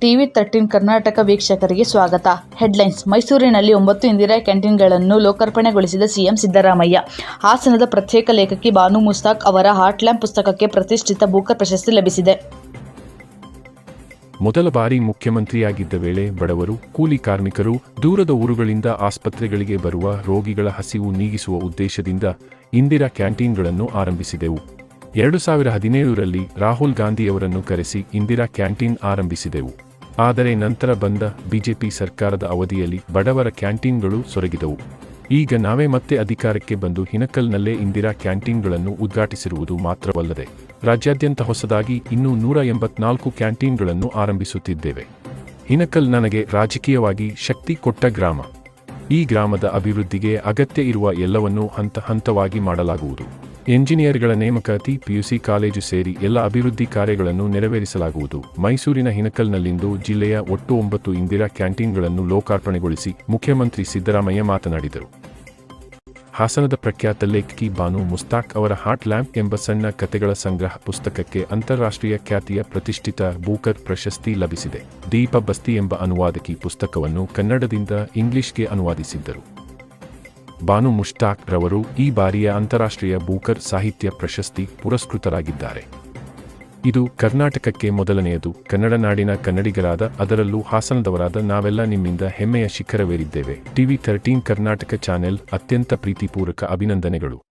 TV thirteen Karnataka ವೀಕ್ಷಕರಿಗೆ ಸ್ವಾಗತ. Headlines, ಮೈಸೂರಿನಲ್ಲಿ ಒಂಬತ್ತು ಇಂದಿರಾ ಕ್ಯಾಂಟೀನ್ಗಳನ್ನು ಲೋಕಾರ್ಪಣೆಗೊಳಿಸಿದ ಸಿಎಂ ಸಿದ್ದರಾಮಯ್ಯ. ಹಾಸನದ ಪ್ರತ್ಯೇಕ ಲೇಖಕಿ ಬಾನು ಮುಸ್ತಾಕ್ ಅವರ ಹಾಟ್ ಲ್ಯಾಂಪ್ ಪುಸ್ತಕಕ್ಕೆ ಪ್ರತಿಷ್ಠಿತ ಬೂಕರ್ ಪ್ರಶಸ್ತಿ ಲಭಿಸಿದೆ. ಮೊದಲ ಬಾರಿ ಮುಖ್ಯಮಂತ್ರಿಯಾಗಿದ್ದ ವೇಳೆ ಬಡವರು, ಕೂಲಿ ಕಾರ್ಮಿಕರು, ದೂರದ ಊರುಗಳಿಂದ ಆಸ್ಪತ್ರೆಗಳಿಗೆ ಬರುವ ರೋಗಿಗಳ ಹಸಿವು ನೀಗಿಸುವ ಉದ್ದೇಶದಿಂದ ಇಂದಿರಾ ಕ್ಯಾಂಟೀನ್ಗಳನ್ನು ಆರಂಭಿಸಿದೆವು. ಎರಡು ಸಾವಿರ ಹದಿನೇಳರಲ್ಲಿ ರಾಹುಲ್ ಗಾಂಧಿಯವರನ್ನು ಕರೆಸಿ ಇಂದಿರಾ ಕ್ಯಾಂಟೀನ್ ಆರಂಭಿಸಿದೆವು. ಆದರೆ ನಂತರ ಬಂದ ಬಿಜೆಪಿ ಸರ್ಕಾರದ ಅವಧಿಯಲ್ಲಿ ಬಡವರ ಕ್ಯಾಂಟೀನ್ಗಳು ಸೊರಗಿದವು. ಈಗ ನಾವೇ ಮತ್ತೆ ಅಧಿಕಾರಕ್ಕೆ ಬಂದು ಹಿನಕಲ್ನಲ್ಲೇ ಇಂದಿರಾ ಕ್ಯಾಂಟೀನ್ಗಳನ್ನು ಉದ್ಘಾಟಿಸಿರುವುದು ಮಾತ್ರವಲ್ಲದೆ, ರಾಜ್ಯಾದ್ಯಂತ ಹೊಸದಾಗಿ ಇನ್ನೂ ನೂರ ಎಂಬತ್ನಾಲ್ಕು ಕ್ಯಾಂಟೀನ್ಗಳನ್ನು ಆರಂಭಿಸುತ್ತಿದ್ದೇವೆ. ಹಿನಕಲ್ ನನಗೆ ರಾಜಕೀಯವಾಗಿ ಶಕ್ತಿ ಕೊಟ್ಟ ಗ್ರಾಮ. ಈ ಗ್ರಾಮದ ಅಭಿವೃದ್ಧಿಗೆ ಅಗತ್ಯ ಇರುವ ಎಲ್ಲವನ್ನೂ ಹಂತ ಹಂತವಾಗಿ ಮಾಡಲಾಗುವುದು. ಎಂಜಿನಿಯರ್ಗಳ ನೇಮಕಾತಿ ಪಿಯುಸಿ ಕಾಲೇಜು ಸೇರಿ ಎಲ್ಲ ಅಭಿವೃದ್ಧಿ ಕಾರ್ಯಗಳನ್ನು ನೆರವೇರಿಸಲಾಗುವುದು. ಮೈಸೂರಿನ ಹಿನಕಲ್ನಲ್ಲಿಂದು ಜಿಲ್ಲೆಯ ಒಟ್ಟು ಒಂಬತ್ತು ಇಂದಿರಾ ಕ್ಯಾಂಟೀನ್ಗಳನ್ನು ಲೋಕಾರ್ಪಣೆಗೊಳಿಸಿ ಮುಖ್ಯಮಂತ್ರಿ ಸಿದ್ದರಾಮಯ್ಯ ಮಾತನಾಡಿದರು. ಹಾಸನದ ಪ್ರಖ್ಯಾತ ಲೇಖಕಿ ಬಾನು ಮುಸ್ತಾಕ್ ಅವರ ಹಾಟ್ ಲ್ಯಾಂಪ್ ಎಂಬ ಸಣ್ಣ ಕತೆಗಳ ಸಂಗ್ರಹ ಪುಸ್ತಕಕ್ಕೆ ಅಂತಾರಾಷ್ಟ್ರೀಯ ಖ್ಯಾತಿಯ ಪ್ರತಿಷ್ಠಿತ ಬೂಕರ್ ಪ್ರಶಸ್ತಿ ಲಭಿಸಿದೆ. ದೀಪ ಬಸ್ತಿ ಎಂಬ ಅನುವಾದಕಿ ಪುಸ್ತಕವನ್ನು ಕನ್ನಡದಿಂದ ಇಂಗ್ಲಿಷ್ಗೆ ಅನುವಾದಿಸಿದ್ದರು. ಬಾನು ಮುಷ್ತಾಕ್ ರವರು ಈ ಬಾರಿಯ ಅಂತಾರಾಷ್ಟ್ರೀಯ ಬೂಕರ್ ಸಾಹಿತ್ಯ ಪ್ರಶಸ್ತಿ ಪುರಸ್ಕೃತರಾಗಿದ್ದಾರೆ. ಇದು ಕರ್ನಾಟಕಕ್ಕೆ ಮೊದಲನೆಯದು. ಕನ್ನಡ ನಾಡಿನ ಕನ್ನಡಿಗರಾದ ಅದರಲ್ಲೂ ಹಾಸನದವರಾದ ನಾವೆಲ್ಲ ನಿಮ್ಮಿಂದ ಹೆಮ್ಮೆಯ ಶಿಖರವೇರಿದ್ದೇವೆ. ಟಿವಿ ಥರ್ಟೀನ್ ಕರ್ನಾಟಕ ಚಾನೆಲ್ ಅತ್ಯಂತ ಪ್ರೀತಿಪೂರ್ವಕ ಅಭಿನಂದನೆಗಳು.